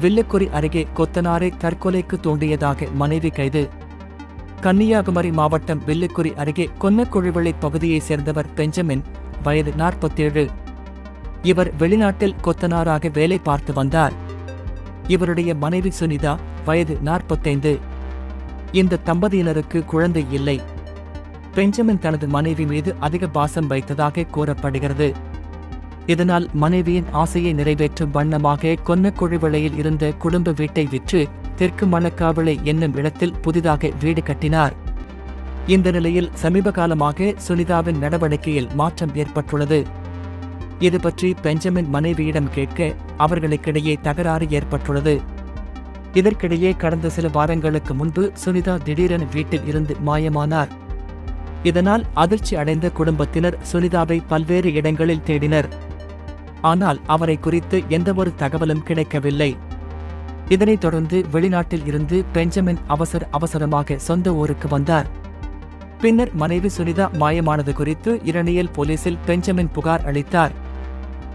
வில்லுக்குறி அருகே கொத்தனாரை தற்கொலைக்கு தூண்டியதாக மனைவி கைது. கன்னியாகுமரி மாவட்டம் வில்லுக்குறி அருகே கொன்னக்குழிவளை பகுதியைச் சேர்ந்தவர் பெஞ்சமின் வயது நாற்பத்தேழு. இவர் வெளிநாட்டில் கொத்தனாராக வேலை பார்த்து வந்தார். இவருடைய மனைவி சுனிதா வயது நாற்பத்தைந்து. இந்த தம்பதியினருக்கு குழந்தை இல்லை. பெஞ்சமின் தனது மனைவி மீது அதிக பாசம் வைத்ததாக கூறப்படுகிறது. இதனால் மனைவியின் ஆசையை நிறைவேற்றும் வண்ணமாக கொன்னக்குழிவிளையில் இருந்த குடும்ப வீட்டை விற்று தெற்கு மணக்காவிளை என்னும் இடத்தில் புதிதாக வீடு கட்டினார். இந்த நிலையில் சமீப காலமாக சுனிதாவின் நடவடிக்கையில் மாற்றம் ஏற்பட்டுள்ளது. இது பற்றி பெஞ்சமின் மனைவியிடம் கேட்க அவர்களுக்கிடையே தகராறு ஏற்பட்டுள்ளது. இதற்கிடையே கடந்த சில வாரங்களுக்கு முன்பு சுனிதா திடீரென வீட்டில் இருந்து மாயமானார். இதனால் அதிர்ச்சி அடைந்த குடும்பத்தினர் சுனிதாவை பல்வேறு இடங்களில் தேடினர். ஆனால் அவரை குறித்து எந்தவொரு தகவலும் கிடைக்கவில்லை. இதனைத் தொடர்ந்து வெளிநாட்டில் இருந்து பெஞ்சமின் அவசர அவசரமாக சொந்த ஊருக்கு வந்தார். பின்னர் மனைவி சுனிதா மாயமானது குறித்து இரணியல் போலீசில் பெஞ்சமின் புகார் அளித்தார்.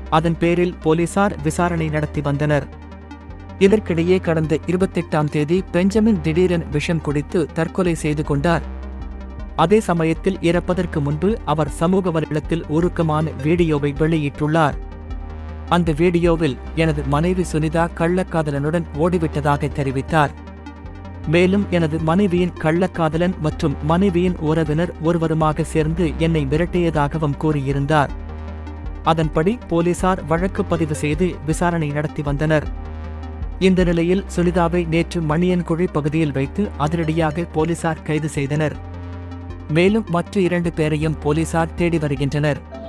அதன் பேரில் போலீசார் விசாரணை நடத்தி வந்தனர். இதற்கிடையே கடந்த இருபத்தெட்டாம் தேதி பெஞ்சமின் திடீரென விஷம் குடித்து தற்கொலை செய்து கொண்டார். அதே சமயத்தில் இறப்பதற்கு முன்பு அவர் சமூக வலைதளத்தில் உருக்கமான வீடியோவை வெளியிட்டுள்ளார். அந்த வீடியோவில் எனது மனைவி சுனிதா கள்ளக்காதலனுடன் ஓடிவிட்டதாக தெரிவித்தார். மேலும் எனது மனைவியின் கள்ளக்காதலன் மற்றும் மனைவியின் உறவினர் ஒருவருமாக சேர்ந்து என்னை மிரட்டியதாகவும் கூறியிருந்தார். அதன்படி போலீசார் வழக்கு பதிவு செய்து விசாரணை நடத்தி வந்தனர். இந்த நிலையில் சுனிதாவை நேற்று மணியன்குழி பகுதியில் வைத்து அதிரடியாக போலீசார் கைது செய்தனர். மேலும் மற்ற இரண்டு பேரையும் போலீசார் தேடி வருகின்றனர்.